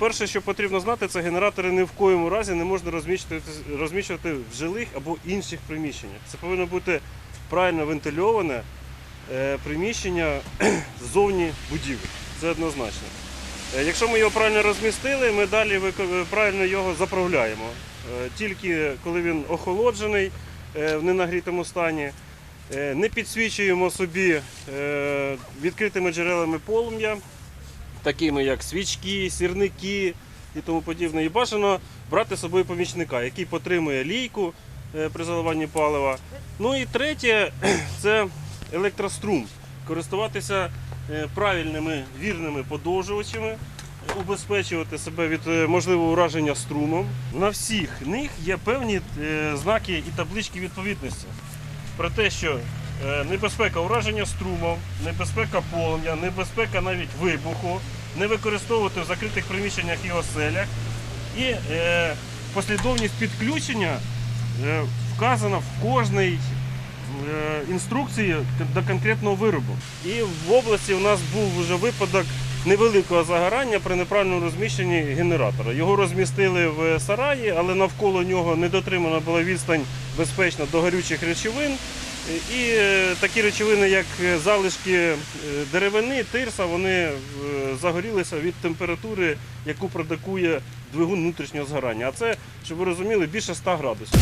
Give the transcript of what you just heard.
Перше, що потрібно знати, це генератори ні в коєму разі не можна розміщувати, розміщувати в жилих або інших приміщеннях. Це повинно бути правильно вентильоване е, приміщення ззовні будівлі. Це однозначно. Е, Якщо ми його правильно розмістили, ми далі правильно його заправляємо. Е, Тільки коли він охолоджений е, в ненагрітому стані, е, не підсвічуємо собі е, відкритими джерелами полум'я, такими як свічки, сірники і тому подібне. І бажано брати з собою помічника, який потримує лійку е, при заливанні палива. Ну і третє це електрострум. Користуватися е, правильними вірними подовжувачами, убезпечувати себе від е, можливого ураження струмом. На всіх них є певні е, знаки і таблички відповідності про те, що е, небезпека ураження струмом, небезпека полум'я, небезпека навіть вибуху, не використовувати в закритих приміщеннях і оселях. І е, послідовність підключення е, вказана в кожній е, інструкції до конкретного виробу. І в області у нас був вже випадок невеликого загорання при неправильному розміщенні генератора. Його розмістили в сараї, але навколо нього не дотримана була відстань безпечна до горючих речовин. І е, такі речовини, як е, залишки е, деревини, тирса, вони загорілися від температури, яку продукує двигун внутрішнього згорання. А це, щоб ви розуміли, більше 100 градусів.